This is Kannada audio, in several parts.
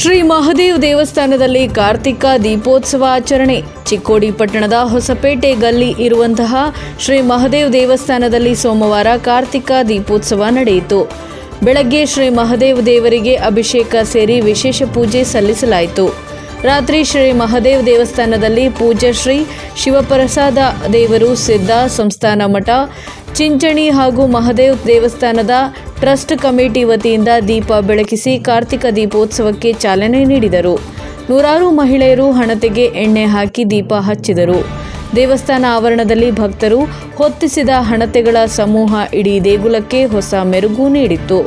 ಶ್ರೀ ಮಹದೇವ್ ದೇವಸ್ಥಾನದಲ್ಲಿ ಕಾರ್ತಿಕ ದೀಪೋತ್ಸವ ಆಚರಣೆ. ಚಿಕ್ಕೋಡಿ ಪಟ್ಟಣದ ಹೊಸಪೇಟೆ ಗಲ್ಲಿ ಇರುವಂತಹ ಶ್ರೀ ಮಹದೇವ್ ದೇವಸ್ಥಾನದಲ್ಲಿ ಸೋಮವಾರ ಕಾರ್ತಿಕ ದೀಪೋತ್ಸವ ನಡೆಯಿತು. ಬೆಳಗ್ಗೆ ಶ್ರೀ ಮಹದೇವ್ ದೇವರಿಗೆ ಅಭಿಷೇಕ ಸೇರಿ ವಿಶೇಷ ಪೂಜೆ ಸಲ್ಲಿಸಲಾಯಿತು. ರಾತ್ರಿ ಶ್ರೀ ಮಹದೇವ್ ದೇವಸ್ಥಾನದಲ್ಲಿ ಪೂಜಾ ಶ್ರೀ ಶಿವಪ್ರಸಾದ ದೇವರು ಸಿದ್ಧ ಸಂಸ್ಥಾನ ಮಠ, ಚಿಂಚಣಿ ಹಾಗೂ ಮಹದೇವ್ ದೇವಸ್ಥಾನದ ಟ್ರಸ್ಟ್ ಕಮಿಟಿ ವತಿಯಿಂದ ದೀಪ ಬೆಳಕಿಸಿ ಕಾರ್ತಿಕ ದೀಪೋತ್ಸವಕ್ಕೆ ಚಾಲನೆ ನೀಡಿದರು. ನೂರಾರು ಮಹಿಳೆಯರು ಹಣತೆಗೆ ಎಣ್ಣೆ ಹಾಕಿ ದೀಪ ಹಚ್ಚಿದರು. ದೇವಸ್ಥಾನ ಆವರಣದಲ್ಲಿ ಭಕ್ತರು ಹೊತ್ತಿಸಿದ ಹಣತೆಗಳ ಸಮೂಹ ಇಡೀ ದೇಗುಲಕ್ಕೆ ಹೊಸ ಮೆರುಗು ನೀಡಿತ್ತು.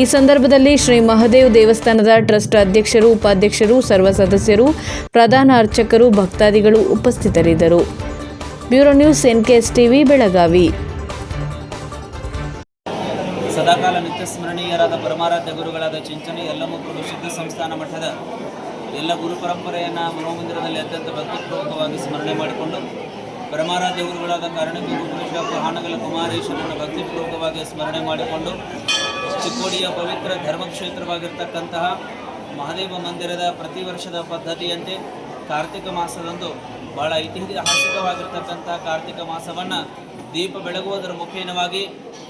ಈ ಸಂದರ್ಭದಲ್ಲಿ ಶ್ರೀ ಮಹದೇವ್ ದೇವಸ್ಥಾನದ ಟ್ರಸ್ಟ್ ಅಧ್ಯಕ್ಷರು, ಉಪಾಧ್ಯಕ್ಷರು, ಸರ್ವ ಸದಸ್ಯರು, ಪ್ರಧಾನ ಅರ್ಚಕರು, ಭಕ್ತಾದಿಗಳು ಉಪಸ್ಥಿತರಿದ್ದರು. Bureau news NKS TV, Belagavi. ಸದಾಕಾಲ ನಿತ್ಯ ಸ್ಮರಣೀಯರಾದ ಪರಮಾರಾಧ್ಯ ಗುರುಗಳಾದ ಚಿಂಚನೆ ಯಲ್ಲಮುಕ್ಕಳು ಸಿದ್ಧ ಸಂಸ್ಥಾನ ಮಠದ ಎಲ್ಲ ಗುರು ಪರಂಪರೆಯನ್ನು ಮನೋಮಂದಿರದಲ್ಲಿ ಅತ್ಯಂತ ಭಕ್ತಿಪೂರ್ವಕವಾಗಿ ಸ್ಮರಣೆ ಮಾಡಿಕೊಂಡು ಪರಮಾರಾಧ್ಯ ಗುರುಗಳಾದ ಕಾರಣಕ್ಕೆ ಗುರುಶ ಹಾನಗಲ ಕುಮಾರೇಶನನ್ನು ಭಕ್ತಿಪೂರ್ವಕವಾಗಿ ಸ್ಮರಣೆ ಮಾಡಿಕೊಂಡು ಚಿಕ್ಕೋಡಿಯ ಪವಿತ್ರ ಧರ್ಮಕ್ಷೇತ್ರವಾಗಿರ್ತಕ್ಕಂತಹ ಮಹಾದೇವ ಮಂದಿರದ ಪ್ರತಿ ವರ್ಷದ ಪದ್ಧತಿಯಂತೆ ಕಾರ್ತಿಕ ಮಾಸದಂದು ಬಹಳ ಐತಿಹಾಸಿಕವಾಗಿರ್ತಕ್ಕಂಥ ಕಾರ್ತಿಕ ಮಾಸವನ್ನು ದೀಪ ಬೆಳಗುವುದರ ಮುಖೇನವಾಗಿ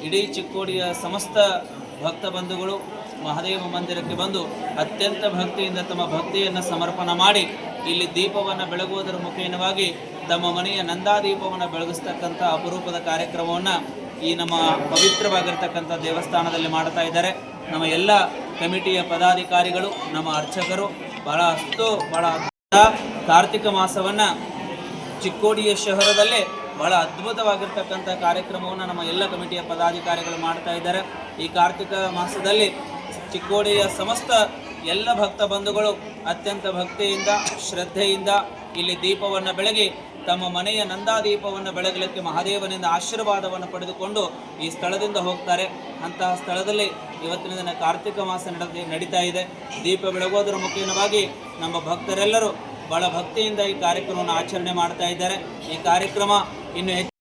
ಇಡೀ ಚಿಕ್ಕೋಡಿಯ ಸಮಸ್ತ ಭಕ್ತ ಬಂಧುಗಳು ಮಹಾದೇವ ಮಂದಿರಕ್ಕೆ ಬಂದು ಅತ್ಯಂತ ಭಕ್ತಿಯಿಂದ ತಮ್ಮ ಭಕ್ತಿಯನ್ನು ಸಮರ್ಪಣೆ ಮಾಡಿ ಇಲ್ಲಿ ದೀಪವನ್ನು ಬೆಳಗುವುದರ ಮುಖೇನವಾಗಿ ತಮ್ಮ ಮನೆಯ ನಂದಾದೀಪವನ್ನು ಬೆಳಗಿಸ್ತಕ್ಕಂಥ ಅಪರೂಪದ ಕಾರ್ಯಕ್ರಮವನ್ನು ಈ ನಮ್ಮ ಪವಿತ್ರವಾಗಿರ್ತಕ್ಕಂಥ ದೇವಸ್ಥಾನದಲ್ಲಿ ಮಾಡ್ತಾ ಇದ್ದಾರೆ. ನಮ್ಮ ಎಲ್ಲ ಕಮಿಟಿಯ ಪದಾಧಿಕಾರಿಗಳು, ನಮ್ಮ ಅರ್ಚಕರು ಬಹಳ ಅಷ್ಟು ಬಹಳ ಕಾರ್ತಿಕ ಮಾಸವನ್ನು ಚಿಕ್ಕೋಡಿಯ ಶಹರದಲ್ಲೇ ಬಹಳ ಅದ್ಭುತವಾಗಿರ್ತಕ್ಕಂಥ ಕಾರ್ಯಕ್ರಮವನ್ನು ನಮ್ಮ ಎಲ್ಲ ಕಮಿಟಿಯ ಪದಾಧಿಕಾರಿಗಳು ಮಾಡ್ತಾ ಇದ್ದಾರೆ. ಈ ಕಾರ್ತಿಕ ಮಾಸದಲ್ಲಿ ಚಿಕ್ಕೋಡಿಯ ಸಮಸ್ತ ಎಲ್ಲ ಭಕ್ತ ಬಂಧುಗಳು ಅತ್ಯಂತ ಭಕ್ತಿಯಿಂದ, ಶ್ರದ್ಧೆಯಿಂದ ಇಲ್ಲಿ ದೀಪವನ್ನು ಬೆಳಗಿ ತಮ್ಮ ಮನೆಯ ನಂದಾದೀಪವನ್ನು ಬೆಳಗಲಿಕ್ಕೆ ಮಹಾದೇವನಿಂದ ಆಶೀರ್ವಾದವನ್ನು ಪಡೆದುಕೊಂಡು ಈ ಸ್ಥಳದಿಂದ ಹೋಗ್ತಾರೆ. ಅಂತಹ ಸ್ಥಳದಲ್ಲಿ ಇವತ್ತಿನ ದಿನ ಕಾರ್ತಿಕ ಮಾಸ ನಡೆ ನಡೀತಾ ಇದೆ. ದೀಪ ಬೆಳಗೋದರ ಮುಖೇನವಾಗಿ ನಮ್ಮ ಭಕ್ತರೆಲ್ಲರೂ ಬಹಳ ಭಕ್ತಿಯಿಂದ ಈ ಕಾರ್ಯಕ್ರಮವನ್ನು ಆಚರಣೆ ಮಾಡ್ತಾ ಇದ್ದಾರೆ. ಈ ಕಾರ್ಯಕ್ರಮ ಇನ್ನು